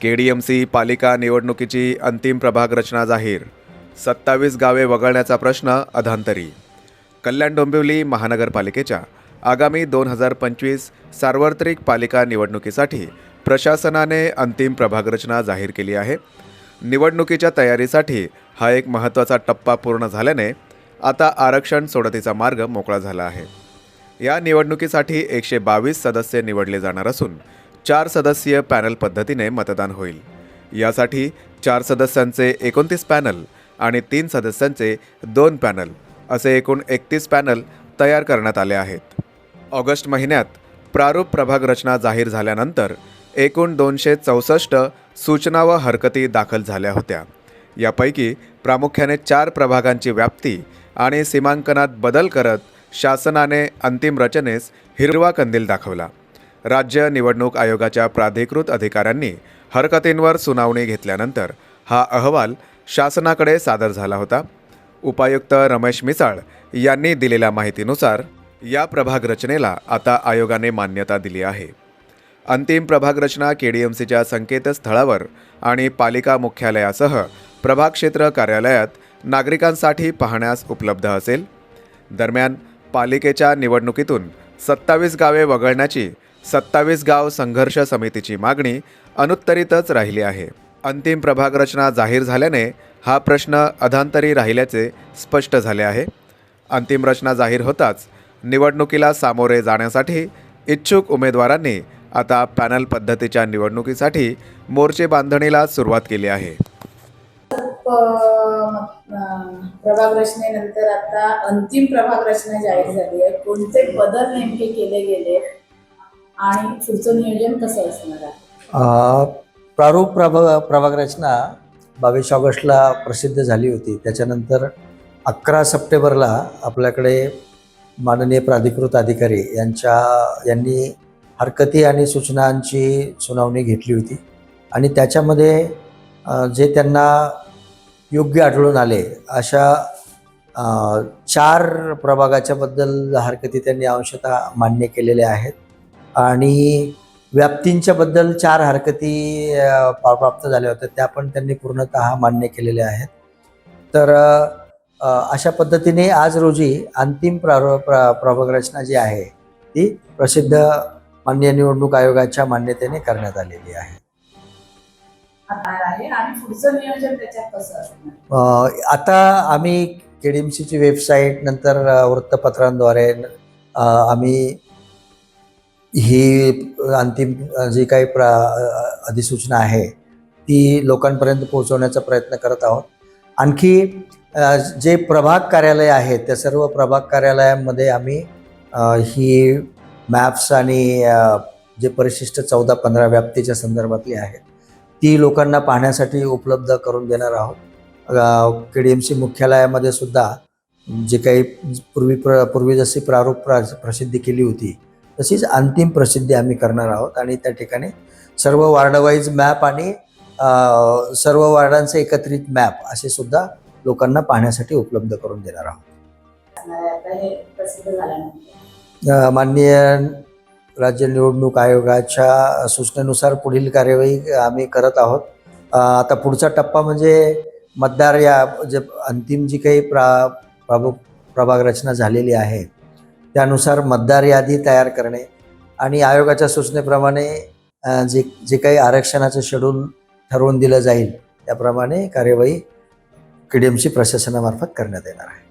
के D M C पालिका निवडणुकीची अंतिम प्रभाग रचना जाहीर. सत्तावीस गावे वगळण्याचा प्रश्न अधांतरी. कल्याण डोंबिवली महानगरपालिकेच्या आगामी दोन हजार पंचवीस सार्वत्रिक पालिका निवडणुकीसाठी प्रशासनाने अंतिम प्रभाग रचना जाहीर केली आहे. निवडणुकीच्या तयारीसाठी हा एक महत्त्वाचा टप्पा पूर्ण झाल्याने आता आरक्षण सोडतीचा मार्ग मोकळा झाला आहे. या निवडणुकीसाठी एकशे बावीस सदस्य निवडले जाणार असून चार सदस्यीय पॅनल पद्धतीने मतदान होईल. यासाठी चार सदस्यांचे एकोणतीस पॅनल आणि तीन सदस्यांचे दोन पॅनल असे एकूण एकतीस पॅनल तयार करण्यात आले आहेत. ऑगस्ट महिन्यात प्रारूप प्रभाग रचना जाहीर झाल्यानंतर एकूण दोनशे चौसष्ट सूचना व हरकती दाखल झाल्या होत्या. यापैकी प्रामुख्याने चार प्रभागांची व्याप्ती आणि सीमांकनात बदल करत शासनाने अंतिम रचनेस हिरवा कंदील दाखवला. राज्य निवडणूक आयोगाच्या प्राधिकृत अधिकाऱ्यांनी हरकतींवर सुनावणी घेतल्यानंतर हा अहवाल शासनाकडे सादर झाला होता. उपायुक्त रमेश मिसाळ यांनी दिलेल्या माहितीनुसार या प्रभाग रचनेला आता आयोगाने मान्यता दिली आहे. अंतिम प्रभाग रचना के डी एम सीच्या संकेतस्थळावर आणि पालिका मुख्यालयासह प्रभाग क्षेत्र कार्यालयात नागरिकांसाठी पाहण्यास उपलब्ध असेल. दरम्यान पालिकेच्या निवडणुकीतून सत्तावीस गावे वगळण्याची सत्तावीस गाव संघर्ष समितीची मागणी अनुत्तरितच राहिली आहे. अंतिम प्रभाग रचना जाहीर झाल्याने हा प्रश्न अधांतरी राहिल्याचे स्पष्ट झाले आहे. अंतिम रचना जाहीर होताच निवडणुकीला सामोरे जाण्यासाठी इच्छुक उमेदवारांनी आता पॅनल पद्धतीच्या निवडणुकीसाठी मोर्चे बांधणीला सुरुवात केली आहे. प्रभाग रचनेनंतर आता अंतिम प्रभाग रचना जाहीर झाली आहे. कोणते बदल नेमके केले गेले? आणि पुढचं नियोजन कसं असणार आहे? प्रारूप प्रभाग प्रभाग रचना बावीस ऑगस्टला प्रसिद्ध झाली होती. त्याच्यानंतर अकरा सप्टेंबरला आपल्याकडे माननीय प्राधिकृत अधिकारी यांच्या यांनी हरकती आणि सूचनांची सुनावणी घेतली होती. आणि त्याच्यामध्ये जे त्यांना योग्य आढळून आले अशा चार प्रभागाच्याबद्दल हरकती त्यांनी अंशतः मान्य केलेल्या आहेत. आणि व्याप्तींच्या बद्दल चार हरकती प्राप्त झाल्या होत्या. त्या पण त्यांनी पूर्णतः मान्य केलेल्या आहेत. तर अशा पद्धतीने आज रोजी अंतिम प्रार प्र प्रभाग रचना जी आहे ती प्रसिद्ध मान्य निवडणूक आयोगाच्या मान्यतेने करण्यात आलेली आहे. आता आम्ही के डी एम सीची वेबसाईट नंतर वृत्तपत्रांद्वारे आम्ही ही अंतिम जी काही प्रा अधिसूचना आहे ती लोकांपर्यंत पोहोचवण्याचा प्रयत्न करत आहोत. आणखी जे प्रभाग कार्यालय आहेत त्या सर्व प्रभाग कार्यालयामध्ये आम्ही ही मॅप्स आणि जे परिशिष्ट चौदा पंधरा व्याप्तीच्या संदर्भातली आहेत ती लोकांना पाहण्यासाठी उपलब्ध करून देणार आहोत. के डी एम सी मुख्यालयामध्ये सुद्धा जे काही पूर्वी प्र पूर्वी जशी प्रारूप प्र प्रसिद्धी केली होती तशीच अंतिम प्रसिद्धी आम्ही करणार आहोत आणि त्या ठिकाणी सर्व वार्डवाईज मॅप आणि सर्व वार्डांचे एकत्रित मॅप असे सुद्धा लोकांना पाहण्यासाठी उपलब्ध करून देणार आहोत. माननीय राज्य निवडणूक आयोगाच्या सूचनेनुसार पुढील कार्यवाही आम्ही करत आहोत. आता पुढचा टप्पा म्हणजे मतदार या जे अंतिम जी काही प्रा प्रभाग रचना झालेली आहे त्यानुसार मतदार यादी तयार करणे आणि आयोगाच्या सूचनेप्रमाणे जे जे काही आरक्षणाचं शेड्यूल ठरवून दिलं जाईल त्याप्रमाणे कार्यवाही के डी एम सी प्रशासनामार्फत करण्यात येणार आहे.